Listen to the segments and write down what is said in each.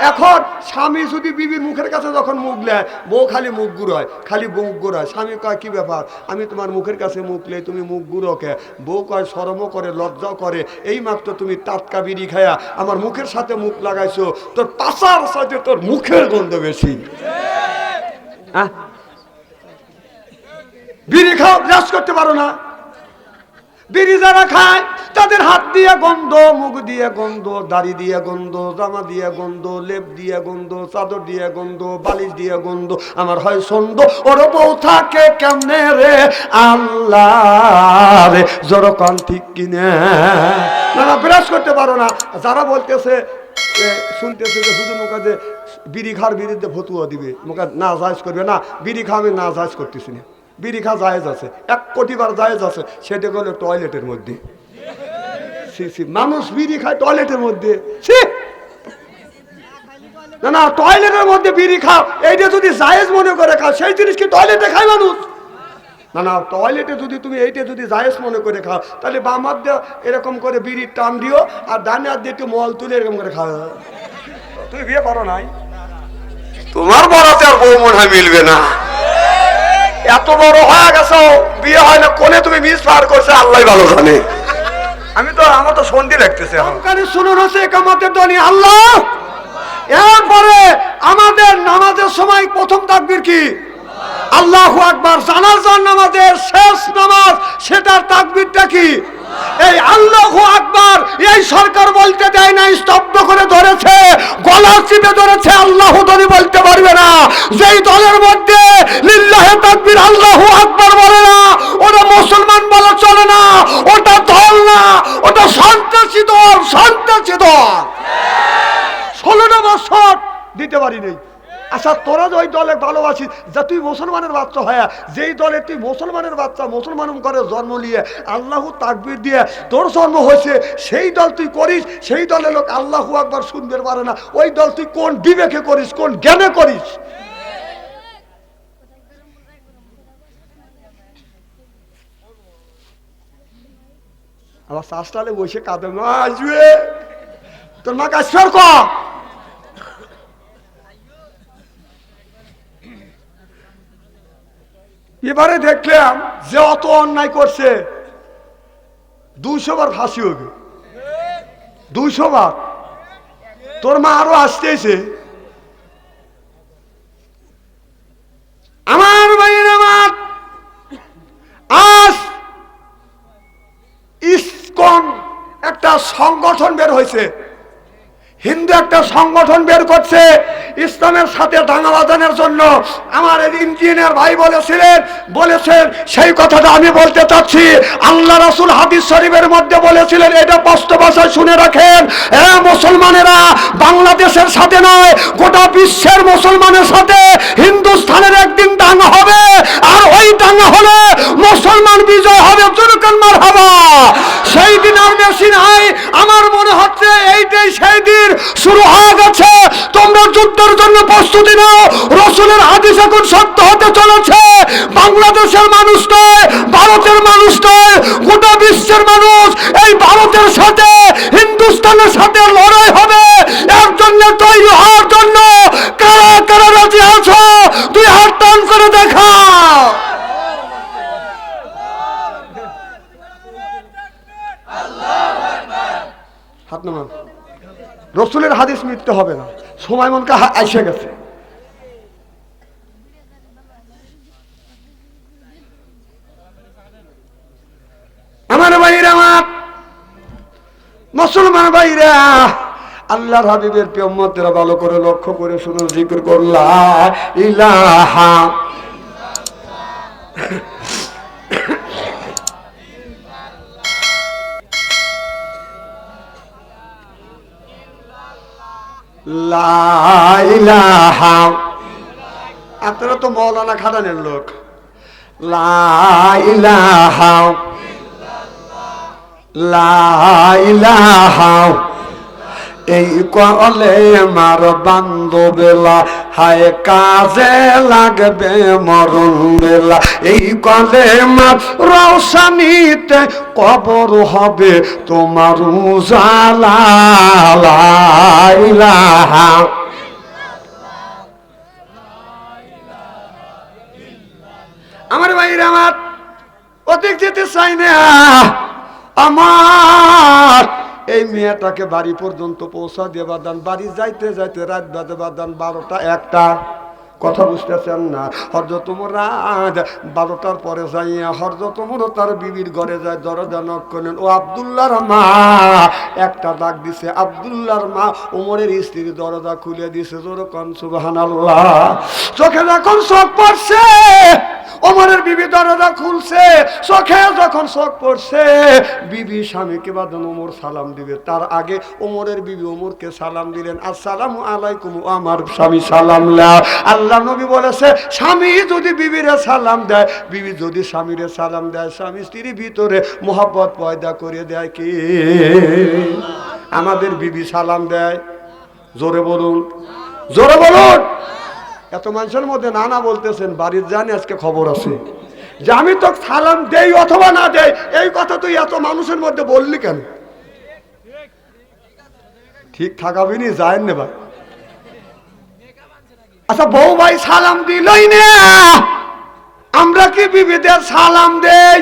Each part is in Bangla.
এখন স্বামী যদি বিবির মুখের কাছে যখন মুখ নেয় বউ খালি মুখ গুড়ায় খালি মুখ গুড়ায় স্বামী কয় কি ব্যাপার? আমি তোমার মুখের কাছে মুখ লে তুমি মুখ গুড়োকে বউ কয় সরমও করে লজ্জাও করে এই মাত্র তুমি টাটকা বিড়ি খায়া আমার মুখের সাথে মুখ লাগাইছো তোর পাশার সাথে তোর মুখের গন্ধ বেশি। হ্যাঁ বিড়ি খাও ব্রাশ করতে পারো না। বিড়ি যারা খায় তাদের হাত দিয়ে গন্ধ, মুখ দিয়ে গন্ধ, দাড়ি দিয়ে গন্ধ, জামা দিয়ে গন্ধ, লেপ দিয়ে গন্ধ, চাদর দিয়ে গন্ধ, বালিশ দিয়ে গন্ধ। আমার হয় সন্দ ওর বউ থাকে কেমনে রে? আল্লাহ রে জড়কান ঠিক কিনে। না না ব্রাশ করতে পারো না। যারা বলতেছে শুনতেছে যে হুজুর মুখা যে বিড়ি খাওয়ার বিরুদ্ধে ফতুয়া দিবে। মুখা না, জায়জ করবে না। বিড়ি খাওয়া আমি না জায়জ করতেছি না। বিড়ি খাওয়া জায়েজ আছে। এক কোটি বার জায়েজ আছে। সেটা হলো টয়লেটের মধ্যে। সি সি। মানুষ বিড়ি খায় টয়লেটের মধ্যে। ছি! না না টয়লেটের মধ্যে বিড়ি খাও। এইটা যদি জায়েজ মনে করে খাও সেই জিনিস কি টয়লেটে খায় মানুষ? না না টয়লেটে যদি তুমি এইটা যদি জায়েজ মনে করে খাও তাহলে বাম হাত দিয়ে এরকম করে বিড়ির টান দিও আর ডানে হাত দিয়ে একটু মল তুলে এরকম করে খাও। তুমি বিয়ে করো নাই? তোমার বড়াতে আর বউ মনে হয় মিলবে না। এত বড় হয়ে গেছো বিয়ে হয় না কোনে তুমি মিস পার করছে আল্লাহ ভালো জানে। আমি তো আমার তো সন্ধি লাগতেছে শুনুন হচ্ছে কামাতের দনি আল্লাহ! এরপরে আমাদের নামাজের সময় প্রথম তাকবির কি? আল্লাহ আকবার। জানাজার নামাজের শেষ নামাজ, সেটার তাকবিরটা কি? এই আল্লাহ আকবার, এই সরকার বলতে দেয় না স্তব্ধ করে ধরেছে, গলা চিপে ধরেছে, আল্লাহ ধরে বলতে পারবে না। যেই দলের মধ্যে লিল্লাহে তাকবীর আল্লাহ আকবার বলে না ওটা মুসলমান বলা চলে না ওটা দল না ওটা দল সন্ত্রাসী দল ষোলোটা বছর দিতে পারি নেই আচ্ছা তোরা যে ওই দলে ভালোবাসিস, যা তুই মুসলমানের বাচ্চা হয়, যেই দলে তুই মুসলমানের বাচ্চা, মুসলমান করে জন্ম নিয়ে আল্লাহ তাকবির দিয়ে তোর জন্ম হয়েছে, সেই দল তুই করিস, সেই দলের লোক আল্লাহ একবার শুনতে পারে না। ওই দল তুই কোন বিবেকে করিস, কোন জ্ঞানে করিস? আবার শ্বাসটালে বসে কাঁদে, মা, আসবে? তোর মা কাজ কর। এবারে দেখলাম যে অত অন্যায় করছে। দুইশো বার ফাঁসি হবে দুইশো বার তোর মা আরও আসতেছে আমার ভাইয়ের আমার আজ ইসকন একটা সংগঠন বের হয়েছে। হিন্দু একটা সংগঠন বের করছে ইসলামের সাথে দাঙ্গা বাজানোর জন্য। আমার ইঞ্জিনিয়ার ভাই বলেছিলেন, বলেছেন, সেই কথাটা আমি বলতে চাচ্ছি। আল্লাহ রাসুল হাদিস শরীফের মধ্যে বলেছিলেন, এটা স্পষ্ট ভাষায় শুনে রাখেন। এ মুসলমানেরা বাংলাদেশের সাথে নয়, গোটা বিশ্বের মুসলমানের সাথে। হিন্দুস্থানের একদিন দাঙ্গা হবে, আর ওই দাঙ্গা হলে মুসলমান বিজয় হবে তুরকান মার হবা সেই দিন বেশি নাই, আমার মনে হচ্ছে এইটাই সেই দিন শুরু হয়ে গেছে। তোমরা যুদ্ধের জন্য প্রস্তুতি নাও, রসুলের হাদিস এখন সত্য হতে চলেছে। বাংলাদেশের মানুষ নয়, ভারতের মানুষ নয়, গোটা বিশ্বের মানুষ এই ভারতের সাথে, হিন্দুস্তানের সাথে লড়াই হবে। এর জন্য তৈরি হওয়ার জন্য কারা কারা রাজি আছো তুই হাত টান করে দেখা হাত নামান রসুলের হাদিস মিথ্যে হবে না। সময় মনকে আইসে গেছে। আমার ভাইরা মুসলমান ভাইরা আল্লাহর হাবিবের পেয়ম্মতেরা ভালো করে লক্ষ্য করে শুনো জিকির করলা, ইলাহা আপনারা তো মৌলানা খাদানের লোক। লা ইলাহা লা ইলাহা এই করলে আমার বান্ধবেলা হায় কাজে লাগবে মরণ বেলা। এই করলে মার রসানিতে কবর হবে তোমার উজালা। আমার ভাইরা, আমার অধিক যেতে চাই না। আমার এই মেয়েটাকে বাড়ি পর্যন্ত পৌঁছা দিয়ে বাদান বাড়ি যাইতে যাইতে রাত বাজে বাদান বারোটা একটা। কথা বুঝতেছেন না? হরজত রাত বারোটার পরে যাইয়া হরজত তার বিবির ঘরে যায়, দরজা নক করলেন ও আবদুল্লাহর মা, একটা ডাক দিছে, আবদুল্লাহর মা ওমরের স্ত্রীর দরজা খুলে দিছে। জোর কন চোখে যখন চোখ পড়ছে ওমরের বিবি দরজা খুলছে, চোখে যখন চোখ পড়ছে, বিবি স্বামীকে বাদন ওমর সালাম দিবে। তার আগে ওমরের বিবি ওমরকে সালাম দিলেন, আসসালামু আলাইকুম আমার স্বামী, সালাম আল্লাহ নবী বলেছে, স্বামী যদি বিবিরে সালাম দেয়, বিবি যদি স্বামীরে সালাম দেয়, স্বামী স্ত্রীর ভিতরে মোহাব্বত পয়দা করে দেয় কি? আমাদের বিবি সালাম দেয়। জোরে বলুন জোরে বলুন। এত মানুষের মধ্যে নানা বলতেছেন বাড়ির জানি আজকে খবর আছে যে আমি তো সালাম দেই অথবা না দেই এই কথা তুই এত মানুষের মধ্যে বললি কেন ঠিক থাকাবিনি যায় না ভাই আচ্ছা বউ ভাই সালাম দিলই না আমরা কি বিবিদের সালাম দেই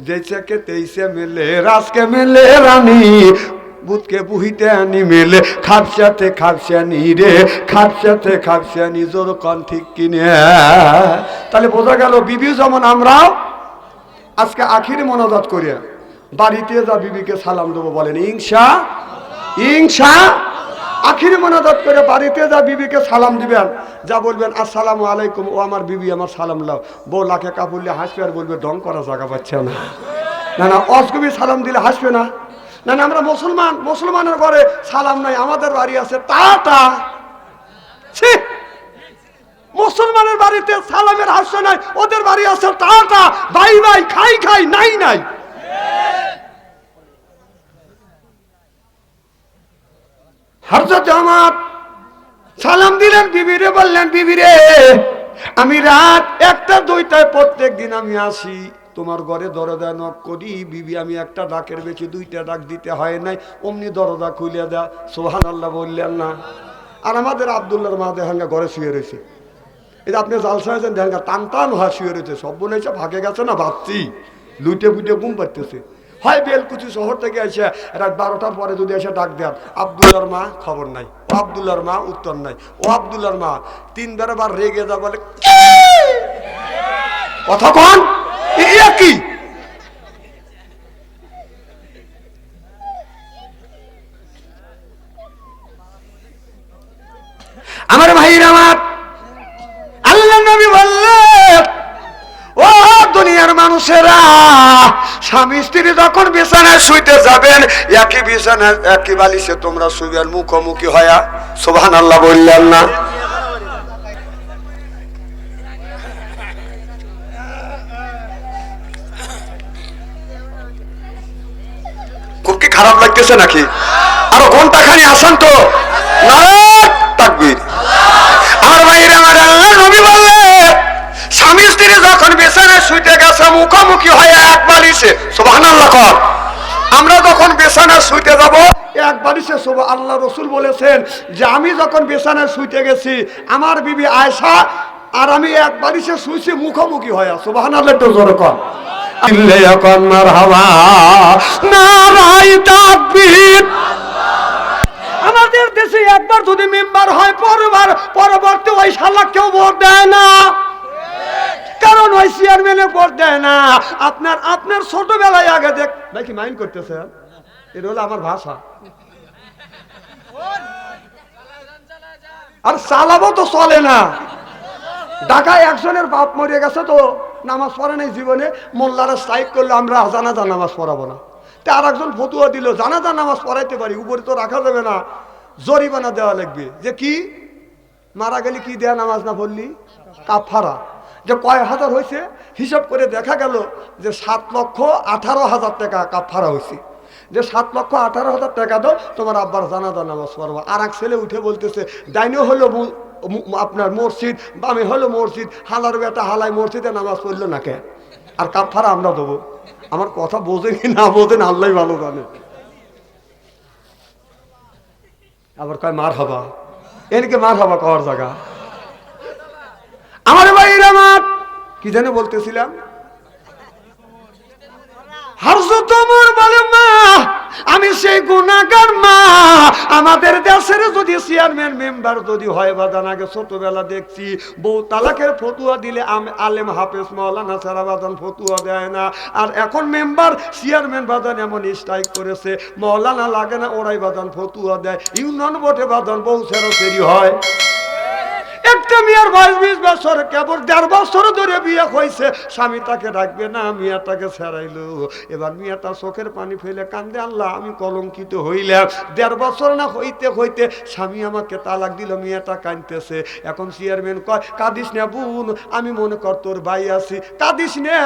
जैसे के तैसे मिले रास के मिले रानी বুধকে বুহিতে আনি মেলে, খাপসাতে খাপসানি রে, খাপসাতে খাপসানি জোর কন ঠিক কিনে। তাহলে বোঝা গেল বিবি যেমন আমরাও, আজকে আখির মনোজাত করিয়া বাড়িতে যা বিবিকে সালাম দেবো বলেন ইংসা ইংসা আখির মনাজাত করে বাড়িতে যা বিবিকে সালাম দিবেন, যা বলবেন, আসসালামু আলাইকুম, ও আমার বিবি, আমার সালাম লাও বউ লাখে কাপড়লে হাসবে আর বলবে, ডং করা জায়গা পাচ্ছে না। না না অসগবি সালাম দিলে হাসবে না। না না, আমরা মুসলমান, মুসলমানের ঘরে সালাম নাই, আমাদের বাড়ি আছে তা তা! মুসলমানের বাড়িতে সালামের হাস্য নাই, ওদের বাড়ি আছে তা তা ভাই ভাই খাই খাই, নাই নাই। হরজত সালাম দিলেন বিবিরে, বললেন, বিবিরে, আমি রাত একটা, দুইটায় প্রত্যেক দিন আমি আসি। তোমার ঘরে দরজা নক করি, বিবি, আমি একটা ডাকের বেশি দুইটা ডাক দিতে হয় নাই, অমনি দরজা খুলে দেয়া সোহান আল্লাহ বললেন না। আর আমাদের আবদুল্লার মা দেহাঙ্গা ঘরে শুয়ে রয়েছে। যে আপনি জালসা হয়েছেন দেহাঙ্গা টান টান হওয়া শুয়ে রয়েছে। সব এসে ভাগে গেছে না, ভাবছি লুটে বুটে ঘুম পারতেছে হয় বেলকুচি শহর থেকে এসে রাত বারোটার পরে যদি এসে ডাক দেন আবদুল্লার মা খবর নাই। ও আবদুল্লার মা উত্তর নাই। ও আবদুল্লার মা তিনবার বার রেগে যা বলে? কথা কন। কি আমার ভাইর আমার। আল্লাহ নবী বললেন, ও দুনিয়ার মানুষেরা, স্বামী স্ত্রী যখন বিছানায় শুইতে যাবেন, একই বিছানায়, একই বালিশে তোমরা শুবেন মুখোমুখি হয়া সোভান আল্লাহ বললেন না। খারাপ লাগতেছে নাকি? আরও ঘণ্টা খানি আসান তো। তাকবীর। আমার ভাইরা আমার আল্লাহ নবী বললে, স্বামী স্ত্রী যখন বিছানায় শুইতে গেছে, মুখোমুখি হয়ে এক বালিশে, সুবহানাল্লাহ কর। আমরা যখন বিছানায় শুইতে যাব, এক বালিশে সুব আল্লাহ রসুল বলেছেন যে, আমি যখন বিছানায় শুইতে গেছি, আমার বিবি আয়সা আর আমি এক বালিশে শুইছি, মুখোমুখি হয়ে। সুবহানাল্লাহ একটু জোরে কর। তাকবীর। আমাদের দেশে একবার যদি মেম্বার হয়, পরবার পরবর্তী ওই শালা কেউ ভোট দেয় না। কারণ ওই চেয়ারম্যানে ভোট দেয় না। আপনার আপনার ছোটবেলায় আগে দেখ ভাই মাইন্ড করতেছে? এটা হলো আমার ভাষা। আর চালাবো তো চলে না। ঢাকায় একজনের বাপ মরে গেছে তো নামাজ পড়ে নাই জীবনে, মোল্লারা স্ট্রাইক করলে, আমরা জানাজা নামাজ পড়াবো না। তা আর একজন ফতুয়া দিল, জানাজা নামাজ পড়াইতে পারি, উপরে তো রাখা যাবে না, জরিমানা দেওয়া লাগবে। যে কি? মারা গেলে কি দেয়া নামাজ না পড়লি? কাফারা যে কয় হাজার হয়েছে? হিসাব করে দেখা গেল যে সাত লক্ষ আঠারো হাজার টাকা কাফারা হয়েছে। যে সাত লক্ষ আঠারো হাজার টাকা দাও, তোমার আব্বার জানাজা নামাজ পড়ব। আর এক ছেলে উঠে বলতেছে ডাইনে হলো আপনার মসজিদ বামে হলো মসজিদ, হালার বেটা হালাই মসজিদে নামাজ পড়ল না কে আর কাফারা আমরা দেবো। আমার কথা বোঝে কি না বোঝেন আল্লাহ ভালো জানে। আবার কয় মার হবা এনকে মার হবা কর জায়গা। আমার ভাইয়ের আমার কি জানে বলতেছিলাম? হারজো তোমার বলে, মা আমি সেই গুণাগার মা। আমাদের দেশের যদি চেয়ারম্যান মেম্বার যদি হয় বাদান আগে ছোটবেলা দেখছি, বউ তালাকের ফতুয়া দিলে আম- আলেম হাফেজ মৌলানা সারা বাদান ফতুয়া দেয় না। আর এখন মেম্বার, চেয়ারম্যান বাদান এমন স্ট্রাইক করেছে মৌলানা লাগে না, ওরাই বাদান ফতুয়া দেয়। ইউনিয়ন বোর্ডে বাদান বউ সেরো সেরি হয়। একটা মেয়ের বয়স বিশ বছর, কেবল দেড় বছর ধরে বিয়ে হয়েছে। স্বামী তাকে রাখবে না, মেয়েটাকে ছেড়াইলো। এবার মেয়েটা চোখের পানি ফেলে কান্দে, আল্লাহ, আমি কলঙ্কিত হইলাম। দেড় বছর না হইতে হইতে স্বামী আমাকে তালাক দিল, মেয়েটা কাঁদতেছে। এখন চেয়ারম্যান কয়, কাঁদিস না বোন, আমি মনে কর তোর ভাই আছি। কাঁদিস না,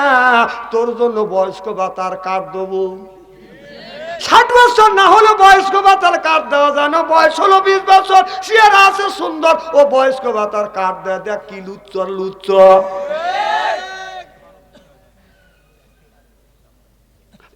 তোর জন্য বয়স্ক বা তার কার্ড দেবো ষাট বছর না হলো বয়স্ক ভাতার কার্ড দেওয়া যায় না। বয়স হলো বিশ বছর। সে আছে সুন্দর। ও বয়স্ক ভাতার কার্ড দেয়। দেখ কি লুচ্চর লুচ্চ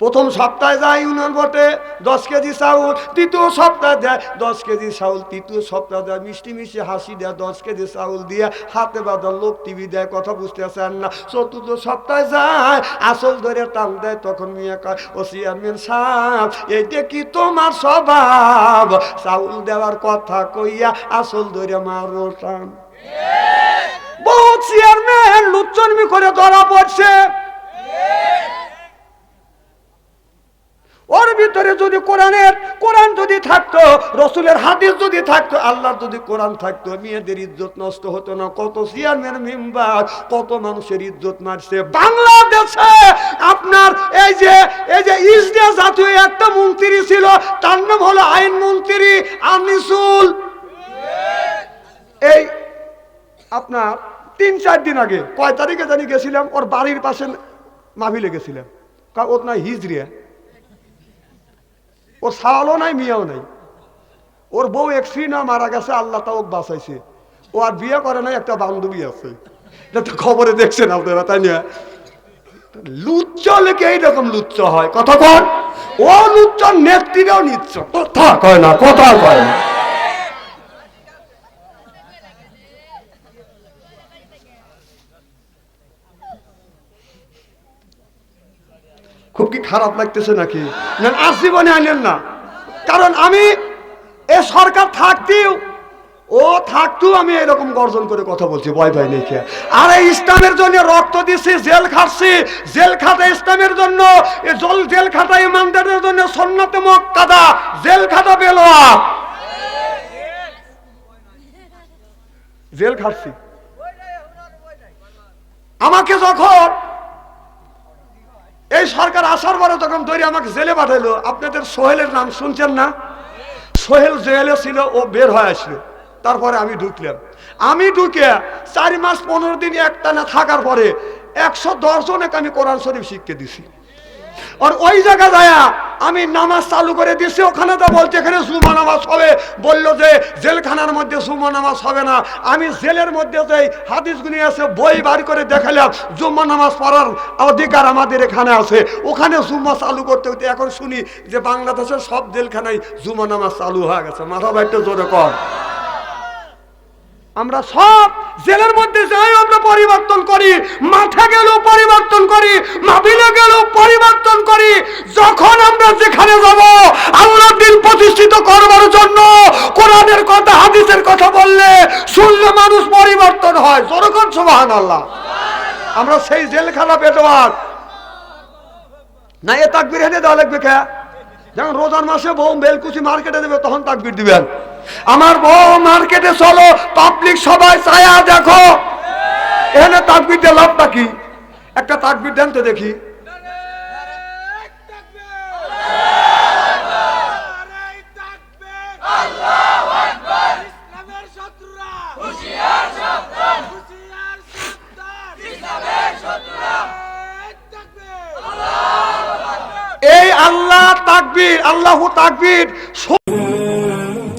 প্রথম সপ্তাহে যায় ইউনিয়ন ভোটে দশ কেজি চাউল তৃতীয় সপ্তাহে দেয় দশ কেজি চাউল তৃতীয় সপ্তাহে দেয় মিষ্টি মিষ্টি হাসি দেয় দশ কেজি চাউল দিয়ে হাতে বাঁধা লোক টিভি দেয় কথা বুঝতেছেন না। চতুর্থ সপ্তাহে যায় আসল ধরে টান দেয় তখন মিয়া কয় ও চেয়ারম্যান সাহেব এইটা কি তোমার স্বভাব? চাউল দেওয়ার কথা কইয়া আসল ধরে মারো টান। বহুত চেয়ারম্যান লুচ্চনমি করে ধরা পড়ছে। ভিতরে যদি কোরআনের, কোরআন যদি থাকতো, রসুলের হাদিস যদি থাকতো, আল্লাহর যদি কোরআন থাকতো, মেয়েদের ইজ্জত নষ্ট হতো না। কত চেয়ারম্যান মেম্বার, কত মানুষের ইজ্জত মারছে। বাংলাদেশে আপনার এই যে এই যে ইসরা জাতীয় একটা মন্ত্রী ছিল, তার নাম হলো আইন মন্ত্রী আনিসুল। এই আপনার তিন চার দিন আগে, কয় তারিখে জানি গেছিলাম, ওর বাড়ির পাশে মাভিলে গেছিলাম। কা- ওর না হিজড়িয়া ওর সালও নাই, মিয়াও নাই। ওর বউ এক্সি না মারা গেছে, আল্লাহ তাও বাঁচাইছে। ও আর বিয়ে করে নাই, একটা বান্ধবী আছে। এটা তো খবরে দেখছেন আপনারা, তাই না? লুচ্চ লেখে এইরকম লুচ্চ হয়। কথা কন। ও লুচ্চ নেত্রীরাও নিচ্ছ। কথা কয় না, কথা কয় না। খুব কি খারাপ লাগতেছে নাকি? না আর জীবনে আনেন না। কারণ আমি এ সরকার থাকতেও, ও থাকতেও আমি এরকম গর্জন করে কথা বলছি, ভয় ভয় নেই খেয়ে। আর এই ইসলামের জন্য রক্ত দিচ্ছি জেল খাটছি। জেল খাটা ইসলামের জন্য জল জেল খাটা ইমানদারের জন্য সন্ন্যতে মক্কাদা, জেল খাটা বেলোয়া জেল খাটছি। আমাকে যখন এই সরকার আসার পরে তখন তৈরি আমাকে জেলে পাঠাইলো। আপনাদের সোহেলের নাম শুনছেন না? সোহেল জেলে ছিল, ও বের হয়ে আসলো। তারপরে আমি ঢুকলাম। আমি ঢুকে চারি মাস পনেরো দিন একটা না থাকার পরে একশো দশ জনকে আমি কোরআন শরীফ শিখকে দিছি। আর ওই জায়গা যায় আমি নামাজ চালু করে দিছি ওখানে তো বলছে, এখানে সুমা নামাজ হবে। বলল যে, জেলখানার মধ্যে সুমা নামাজ হবে না। আমি জেলের মধ্যে যে হাদিসগুলি আছে, বই বার করে দেখালাম, জুম্মা নামাজ পড়ার অধিকার আমাদের এখানে আছে। ওখানে জুম্মা চালু করতে হতে এখন শুনি যে বাংলাদেশের সব জেলখানায় জুমা নামাজ চালু হয়ে গেছে। মাথা বাইটটা জোরে কর আমরা সব জেলের মধ্যে যাই, আমরা পরিবর্তন করি। মাঠে গেলেও পরিবর্তন করি মাবিলে গেলেও পরিবর্তন করি। যখন আমরা যেখানে যাব, আল্লাহ দিন প্রতিষ্ঠিত করবার জন্য কোরআনের কথা, হাদিসের কথা বললে শুনলে মানুষ পরিবর্তন হয়। জনগণ সবাহান আল্লাহ আমরা সেই জেলখানা পেটোয়ার না, এ তাকবির হেনে দেওয়া লাগবে কে? যেমন রোজার মাসে বউ বেলকুচি মার্কেটে দেবে, তখন তাকবির দিবেন। আমার বউ মার্কেটে চলো, পাবলিক সবাই ছায়া দেখো, এখানে তাকবির দিয়ে লাভটা কি? একটা তাকবির দেন তো দেখি। এই আল্লাহ তাকবীর আল্লাহ তাকবীর